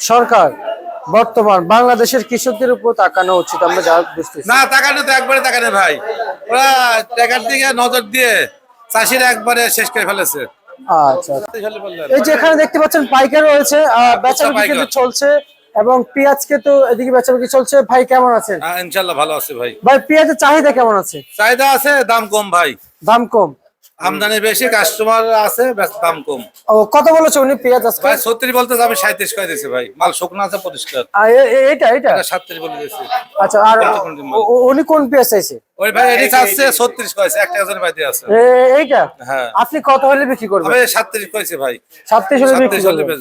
সরকার বর্তমান বাংলাদেশের কৃষকদের উপর তাকানো উচিত আমরা যা বুঝতেছি। না তাকানো তো একবারে তাকানে ভাই। ওরা টাকার দিকে নজর দিয়ে চাষিরা একবারে শেষ করে ফেলেছে। আচ্ছা আচ্ছা। এই যে এখানে দেখতে পাচ্ছেন পাইকার রয়েছে আহ, বেচা বিক্রি কিন্তু চলছে এবং পেঁয়াজকে তো এদিকে বেচা বিক্রি চলছে। ভাই কেমন আছেন হ্যাঁ, ইনশাল্লাহ ভালো আছে ভাই। ভাই পেঁয়াজের চাহিদা কেমন আছে? চাহিদা আছে দাম কম ভাই। দাম কম। আমদানি বেশি কাস্টমার আছে দাম কম। ও কত বলেছে উনি পেঁয়াজ আজকে? ভাই ছত্রিশ বলতে আমি সাঁত্রিশ করে দিয়েছি ভাই। মাল শুকনো আছে পরিষ্কার। আর এইটা এইটা? সাতত্রিশ বলে দিয়েছি। আচ্ছা আর উনি কোন পেঁয়াজ চাইছে? ওই ভাই এটি চাচ্ছে ছত্রিশ কয়েছে একটা গাছের বাইরে আছে। এইটা? হ্যাঁ। আপনি কত হলে বিক্রি করবেন? আমি সাতত্রিশ কয়েছে ভাই। সাতত্রিশ হলে বিক্রি করবেন।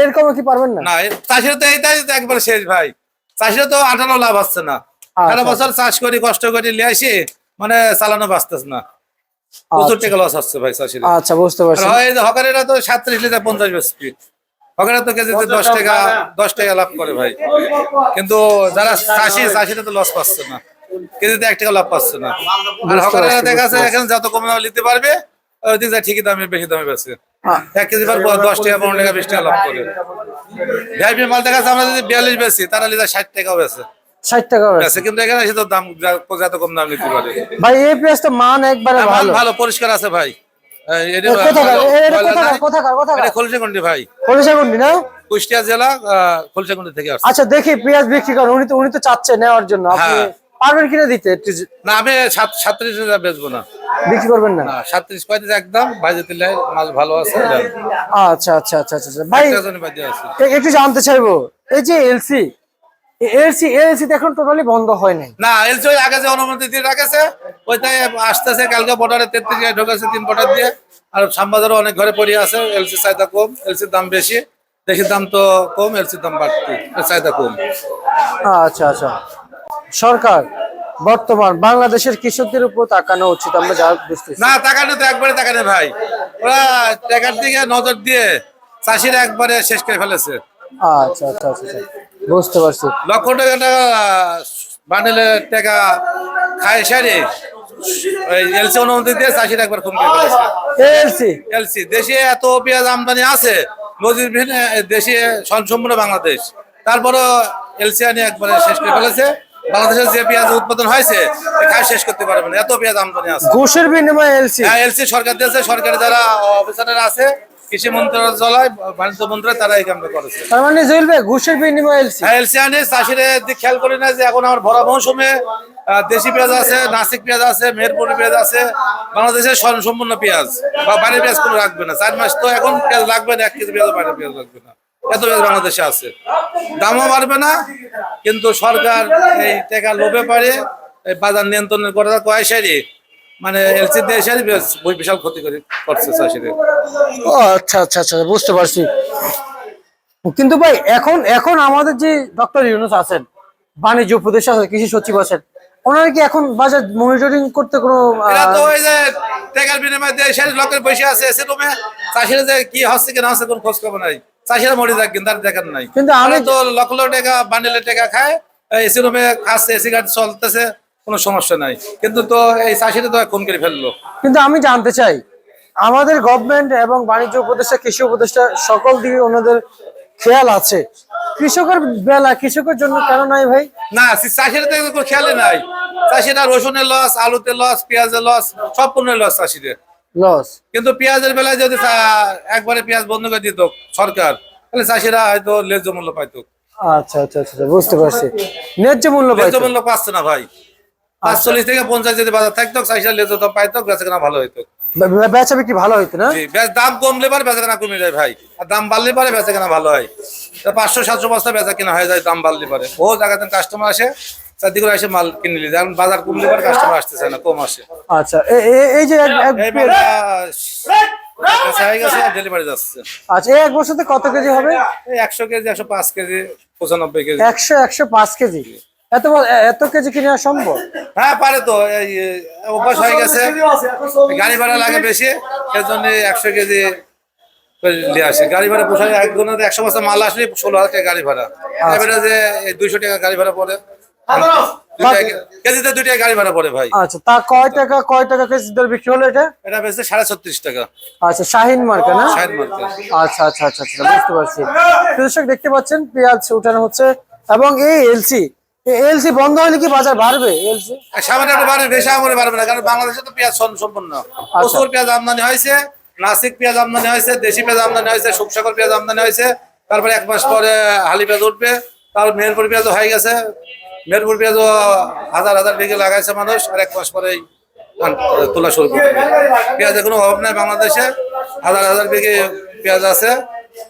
এরকম কি পারবেন না? না চাষিরা তো এইটাই তো একবার শেষ ভাই। চাষিরা তো আঠারো লাভ আসছে না। আচ্ছা। সারা বছর চাষ করি কষ্ট করে নিয়ে আসি মানে চালানো বাঁচতেছে না। প্রচুর টাকা লস আসছে ভাই চাষিরা আচ্ছা বুঝতে পারছি। হয় হকারেরা তো সাতত্রিশ লিটার পঞ্চাশ বেসপি হকারেরা তো কেজিতে দশ টাকা দশ টাকা লাভ করে ভাই। কিন্তু যারা চাষি চাষিরা তো লস পাচ্ছে না। কেজিতে এক টাকা লাভ পাচ্ছে না। আর হকারেরা দেখা যাচ্ছে এখানে যত কম দামে নিতে পারবে ওইদিকে যায় ঠিকই দামে বেশি দামে বেছে এক কেজি পর দশ টাকা পনেরো টাকা বিশ টাকা লাভ করে। ভিআইপি মাল দেখা যাচ্ছে আমরা যদি বিয়াল্লিশ বেশি তারা লিটার ষাট টাকাও বেছে ষাট টাকা। বেছে কিন্তু এখানে এসে তো দাম যত কম দাম নিতে পারে ভাই এই পেঁয়াজটা মান একবারে হ্যাঁ, ভালো। ভালো পরিষ্কার আছে ভাই। কুষ্টিয়া জেলা খলসিগন্ডি থেকে আচ্ছা দেখি পেঁয়াজ বিক্রি করেন। উনি তো উনি তো চাচ্ছে নেওয়ার জন্য। আপনি হ্যাঁ। পারবেন কিনা দিতে? না আমি সাত- সাতত্রিশ হাজার বেচবো না। বিক্রি করবেন না? সাতত্রিশ পঁয়ত্রিশ একদম। ভাইজে তিলে মাল ভালো আছে আচ্ছা আচ্ছা আচ্ছা আচ্ছা আচ্ছা। ভাই আছে। একটু জানতে চাইব। এই যে এলসি এলসি এলসি এখন টোটালি বন্ধ হয় নাই। না এলসি ওই আগে যে অনুমতি দিয়ে রাখেছে ওইটাই আসতেছে কালকে বর্ডারে তেত্রিশ ঢোকেছে তিন বর্ডার দিয়ে। আর শ্যামবাজারও অনেক ঘরে পড়ে আছে এলসি চাহিদা কম এলসির দাম বেশি। দেশির দাম তো কম এলসির দাম বাড়তি চাহিদা কম। আচ্ছা আচ্ছা। সরকার বর্তমান বাংলাদেশের কৃষকদের উপর তাকানো উচিত আমরা যা বুঝতেছি। না তাকানো তো একবারে তাকানে ভাই। ওরা টাকার দিকে নজর দিয়ে চাষিরা একবারে শেষ করে ফেলেছে। আচ্ছা আচ্ছা আচ্ছা আচ্ছা। বুঝতে পারছি। লক্ষ টাকা টাকা বান্ডেলের টাকা খায় সারে। এলসি অনুমতি দিয়ে চাষিরা একবার কম করে এলসি? এলসি দেশে এত পেঁয়াজ আমদানি আছে নদীর ভিনে দেশে সম্পূর্ণ বাংলাদেশ। এলসি আনি একবারে শেষ করে ফেলেছে। বাংলাদেশের যে পেঁয়াজ উৎপাদন হয়েছে খায় শেষ করতে পারবে না। এত পেঁয়াজ আমদানি আছে। ঘুষের বিনিময়ে এলসি? হ্যাঁ এলসি সরকার দিয়েছে। সরকারের যারা অফিসাররা আছে কৃষি মন্ত্রণালয় বাণিজ্য মন্ত্রণালয় তারা এই কামটা করেছে। তার মানে ভাই ঘুষের বিনিময়ে এলসি হ্যাঁ এলসি আনি চাষিরা খেয়াল করি না যে এখন আমার ভরা মৌসুমে দেশি পেঁয়াজ আছে নাসিক পেঁয়াজ আছে মেহেরপুরি পেঁয়াজ আছে বাংলাদেশের সম্পূর্ণ পেঁয়াজ বা বাড়ির পেঁয়াজ কোনো রাখবে না। চার মাস তো এখন পেঁয়াজ লাগবে না এক কেজি পেঁয়াজ বাড়ির পেঁয়াজ লাগবে না। এত পেঁয়াজ বাংলাদেশে আছে। দামও বাড়বে না কিন্তু সরকার এই টাকা লোভে পারে এই বাজার নিয়ন্ত্রণের কথা কয় সারি মানে এলসি দিয়ে বিশাল ক্ষতি করছে চাষিদের। ও আচ্ছা আচ্ছা আচ্ছা বুঝতে পারছি। কিন্তু ভাই এখন এখন আমাদের যে ডক্টর ইউনুস আছেন বাণিজ্য উপদেষ্টা আছেন কৃষি সচিব আছেন ওনারা কি এখন বাজার মনিটরিং করতে কোনো টাকার বিনিময়ে লোকের আছে এসে রুমে চাষিরা যে কি হচ্ছে কি না হচ্ছে কোনো খোঁজ খবর নাই। চাষিরা মরে যাক কিন্তু দেখার নাই। কিন্তু আমি আমি তো লক্ষ লক্ষ টাকা বান্ডেলের টাকা খায় এসি রুমে খাচ্ছে এসি গাড়ি চলতেছে কোনো সমস্যা নাই। কিন্তু তো এই চাষিরা তো খুন করে ফেলল। কিন্তু আমি জানতে চাই আমাদের গভর্নমেন্ট এবং বাণিজ্য উপদেষ্টা কৃষি উপদেষ্টা সকল দিকে ওনাদের খেয়াল আছে। কৃষকের বেলা কৃষকের জন্য কেন নাই ভাই? না চাষিরা তো কোনো খেয়ালে নাই। চাষিরা রসুনের লস আলুতে লস পেঁয়াজের লস সব পণ্যের লস চাষিদের। লস কিন্তু পেঁয়াজের বেলায় যদি একবারে পেঁয়াজ বন্ধ করে দিত সরকার তাহলে চাষিরা হয়তো ন্যায্য মূল্য পাইতো। আচ্ছা আচ্ছা আচ্ছা আচ্ছা, বুঝতে পারছি। ন্যায্য মূল্য ন্যায্য মূল্য পাচ্ছে না ভাই। পাঁচচল্লিশ থেকে পঞ্চাশ যদি বাজার থাকতো চাষিরা ন্যায্য দাম পাইতো বেচা কেনা ভালো হইতো। বেচা বিক্রি ভালো হইতো না? দাম কমলে পারে বেচা কেনা কমে যায় ভাই। আর দাম বাড়লে পারে বেচা কেনা ভালো হয়। পাঁচশো সাতশো বস্তা বেচা কেনা হয়ে যায় দাম বাড়লে পারে। জায়গাতে কাস্টমার আসে চারদিকে এসে মাল কিনে নিলে। এখন বাজার কমলে পারে কাস্টমার আসতেছে না কম আসে। আচ্ছা এই যে ডেলিভারি যাচ্ছে। আচ্ছা এক বছরতে কত কেজি হবে? একশো কেজি একশো পাঁচ কেজি পঁচানব্বই কেজি। একশো একশো পাঁচ কেজি। এত বড়- এত কেজি কিনে নেওয়া সম্ভব? হ্যাঁ পারে তো অভ্যাস হয়ে গেছে। গাড়ি ভাড়া লাগে বেশি এর জন্য একশো কেজি নিয়ে আসে। গাড়ি ভাড়া পোষায় একজনের একশো বস্তা মাল আসলে ষোলো হাজার টাকা গাড়ি ভাড়া। এবারে যে দুইশো টাকা গাড়ি ভাড়া পড়ে। কেজিতে দুইটা গাড়ি ভাড়া পড়ে ভাই। আচ্ছা তা কয় টাকা কয় টাকা কেজি দর বিক্রি হলো এটা? এটা বেচছে সাড়ে ছত্রিশ টাকা। আচ্ছা শাহিন মার্কা না? আচ্ছা আচ্ছা আচ্ছা আচ্ছা বুঝতে পারছি। দর্শক দেখতে পাচ্ছেন পেঁয়াজ উঠানো হচ্ছে এবং এই এলসি এলসি বন্ধ হলে কি বাজার বাড়বে এলসি? সামান্য একটা বাড়বে বেশি আমরে বাড়বে না কারণ বাংলাদেশে তো পেঁয়াজ সম্পূর্ণ। প্রচুর পেঁয়াজ আমদানি হয়েছে নাসিক পেঁয়াজ আমদানি হয়েছে দেশি পেঁয়াজ আমদানি হয়েছে শুকসাগর পেঁয়াজ আমদানি হয়েছে তারপরে এক মাস পরে হালি পেঁয়াজ উঠবে তারপর মেহেরপুর পেঁয়াজ হয়ে গেছে মেহেরপুর পেঁয়াজও হাজার হাজার বিঘে লাগাইছে মানুষ আর এক মাস পরেই তোলা শুরু করবে। পেঁয়াজের কোনো অভাব নাই বাংলাদেশে হাজার হাজার বিঘে পেঁয়াজ আছে।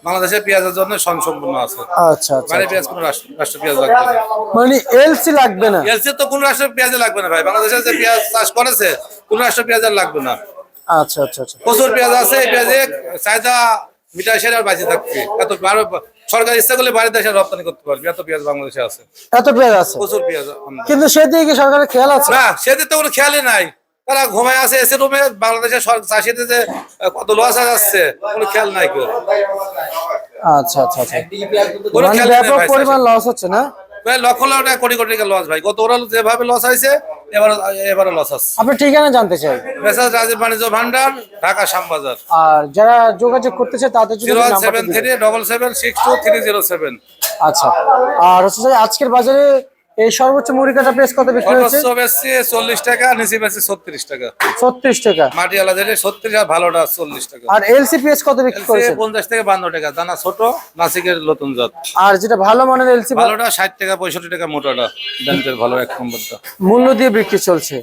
বাংলাদেশে পেঁয়াজের জন্য সম্পূর্ণ আছে। আচ্ছা আচ্ছা পেঁয়াজ কোনো রাষ্ট্র রাষ্ট্র পেঁয়াজ লাগবে না। মানে এলসি লাগবে না? এলসি তো কোন পেঁয়াজে লাগবে না ভাই। বাংলাদেশে যে পেঁয়াজ চাষ করেছে কোন রাষ্ট্রের পেঁয়াজ আর লাগবে না। আচ্ছা আচ্ছা আচ্ছা। প্রচুর পেঁয়াজ আছে এই পেঁয়াজে চাহিদা মিটাই সেরে আর বাঁচিয়ে থাকবে। এত সরকার ইচ্ছা করলে দেশে রপ্তানি করতে পারবে। এত পেঁয়াজ বাংলাদেশে আছে। এত পেঁয়াজ আছে? প্রচুর পেঁয়াজ আমদানি। কিন্তু সেদিকে কি সরকারের খেয়াল আছে? না সেদিন তো কোনো খেয়ালই নাই। তারা ঘুমায় আছে এসে রুমে বাংলাদেশের চাষিদের যে কত লস যাচ্ছে কোনো খেয়াল নাই কেউ। আচ্ছা আচ্ছা আচ্ছা। কোনো মানে খেয়াল ব্যাপক পরিমাণ লস হচ্ছে না? ভাই লক্ষ লক্ষ টাকা কোটি কোটি টাকা লস ভাই। গত ওরা যেভাবে লস হয়েছে এবার এবারে লস আছে আপনি ঠিকানা জানতে চাই? মেসাজ রাজীব বাণিজ্য ভান্ডার ঢাকা শ্যামবাজার। আর যারা যোগাযোগ করতে চায় তাদের জন্য জিরো কি ওয়ান নাম্বারটা seven three double seven six two three zero seven. আচ্ছা। আর হচ্ছে আজকের বাজারে এই সর্বোচ্চ মুড়ি কাটা পেঁয়াজ কত বিক্রি সর্বোচ্চ বেশি চল্লিশ টাকা নিচে বেশি ছত্রিশ টাকা। ছত্রিশ টাকা। মাটি আলাদা যেটা ছত্রিশ আর ভালোটা চল্লিশ টাকা। আর এলসি পেঁয়াজ কত বিক্রি করেছে পঞ্চাশ থেকে বান্ন টাকা দানা ছোট নাসিকের নতুন জাত। আর যেটা ভালো মানের এলসি ভালোটা ষাট টাকা পঁয়ষট্টি টাকা মোটাটা। ব্যাংকের ভালো এক নম্বরটা। মূল্য দিয়ে বিক্রি চলছে।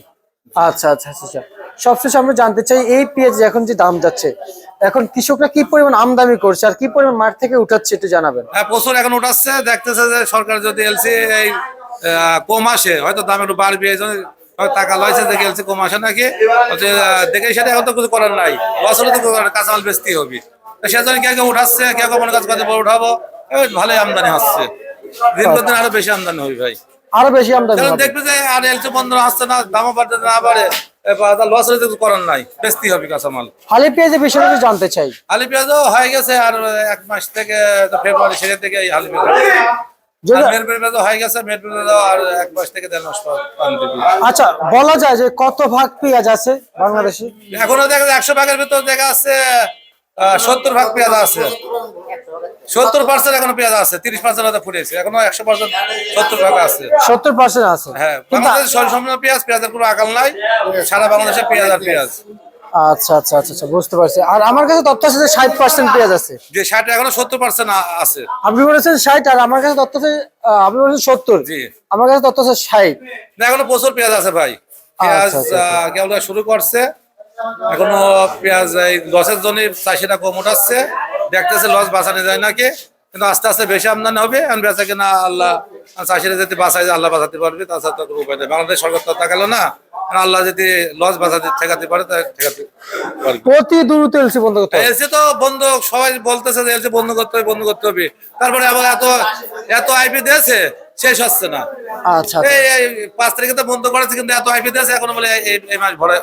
আচ্ছা আচ্ছা আচ্ছা আচ্ছা। সবশেষে আমরা জানতে চাই এই পেঁয়াজ এখন যে দাম যাচ্ছে এখন কৃষকরা কি পরিমাণ আমদানি করছে আর কি পরিমাণ মাঠ থেকে উঠাচ্ছে একটু জানাবেন। হ্যাঁ প্রচুর এখন উঠাচ্ছে। দেখতেছে যে সরকার যদি এলসি এই কম আসে। হয়তো দাম একটু বাড়বে এই জন্য টাকা লয়েছে দেখে এলসি কম আসে নাকি? দেখে সেটা এখন তো কিছু করার নাই। লস তো কাঁচামাল বেচতেই হবে। সেজন্য কে কেউ উঠাচ্ছে কেউ কেউ মনে কাজ করতে উঠাবো। ভালোই আমদানি হচ্ছে। দিন দিন আরও বেশি আমদানি হবে ভাই। আরও বেশি আমদানি। দেখবে যে আর এলসি বন্ধ আসছে না দামও বাড়তে না বাড়ে। লস হলে কিছু করার নাই বেচতেই হবে কাঁচামাল। হালি পেঁয়াজের বিষয়ে জানতে চাই। আলু পেঁয়াজও হয়ে গেছে আর এক মাস থেকে ফেব্রুয়ারি শেষের থেকে এই আলু পেঁয়াজ। আচ্ছা বলা যায় যে কত ভাগ পেঁয়াজ আছে বাংলাদেশে? এখনও দেখা যায় একশো ভাগের ভিতর দেখা যাচ্ছে সত্তর ভাগ পেঁয়াজ আছে। সত্তর পার্সেন্ট এখনও পেঁয়াজ আছে তিরিশ পার্সেন্ট হয়তো ফুটেছে। এখনও একশো পার্সেন্ট সত্তর ভাগ আছে। সত্তর পার্সেন্ট আছে। হ্যাঁ বাংলাদেশ সম্পূর্ণ পেঁয়াজ পেঁয়াজের কোনো আকাল নাই। সারা বাংলাদেশে পেঁয়াজ আর পেঁয়াজ। আচ্ছা আচ্ছা আচ্ছা আচ্ছা বুঝতে পারছি। আর আমার কাছে তথ্য আছে যে ষাট পার্সেন্ট পেঁয়াজ আছে। যে ষাট এখনও সত্তর পার্সেন্ট আছে। আপনি বলেছেন ষাট আর আমার কাছে তথ্য আছে আপনি বলেছেন সত্তর। জি। আমার কাছে তথ্য আছে ষাট। না এখনও প্রচুর পেঁয়াজ আছে ভাই। পেঁয়াজ আচ্ছা, আচ্ছা, কেবল শুরু করছে। এখনও পেঁয়াজ এই লসের জন্য চাষিরা কম উঠাচ্ছে। দেখতেছে লস বাঁচানো যায় নাকি? কিন্তু আস্তে আস্তে বেশি আমদানি হবে আমি বেচা কিনা আল্লাহ চাষিরা যদি বাঁচায় যায়, আল্লাহ বাঁচাতে পারবে তাছাড়া তো উপায় নেই। বাংলাদেশ সরকার তো তাকালো না আল্লাহ যদি লস বাঁচাতে ঠেকাতে পারে তা ঠেকাতে পারবে। এলসি বন্ধ করতে হবে। এলসি তো বন্ধ সবাই বলতেছে যে এলসি বন্ধ করতে হবে বন্ধ করতে হবে। তারপরে আবার এত এত আইপি দিয়েছে শেষ হচ্ছে না। আচ্ছা আচ্ছা। এই পাঁচ তারিখে তো বন্ধ করেছে কিন্তু এত আইপি দিয়েছে এখনও বলে এই মাস ভরে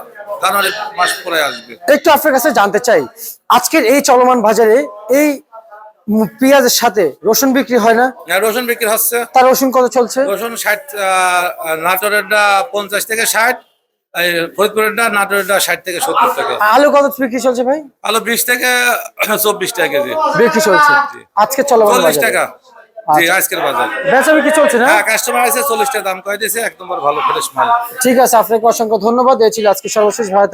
জানুয়ারি মাস পরে আসবে। একটু আপনার কাছে জানতে চাই আজকের এই চলমান বাজারে এই পেঁয়াজের সাথে রসুন বিক্রি হয় না? রসুন বিক্রি হচ্ছে। তার রসুন কত চলছে? রসুন ষাট নাটোরেরটা পঞ্চাশ থেকে ষাট ফরিদপুরেরটা নাটোরেরটা ষাট থেকে সত্তর টাকা। আলু কত বিক্রি চলছে ভাই? আলু বিশ থেকে চব্বিশ টাকা কেজি। বিক্রি চলছে। আজকে চলমান চল্লিশ টাকা। জি আচ্ছা। আজকের বাজার। বিক্রি চলছে না? হ্যাঁ কাস্টমার আছে চল্লিশ টাকা দাম কয়ে দিয়েছে এক ভালো ঠিক আছে আপনাকে অসংখ্য ধন্যবাদ। এই ছিল আজকে সর্বশেষ ভারত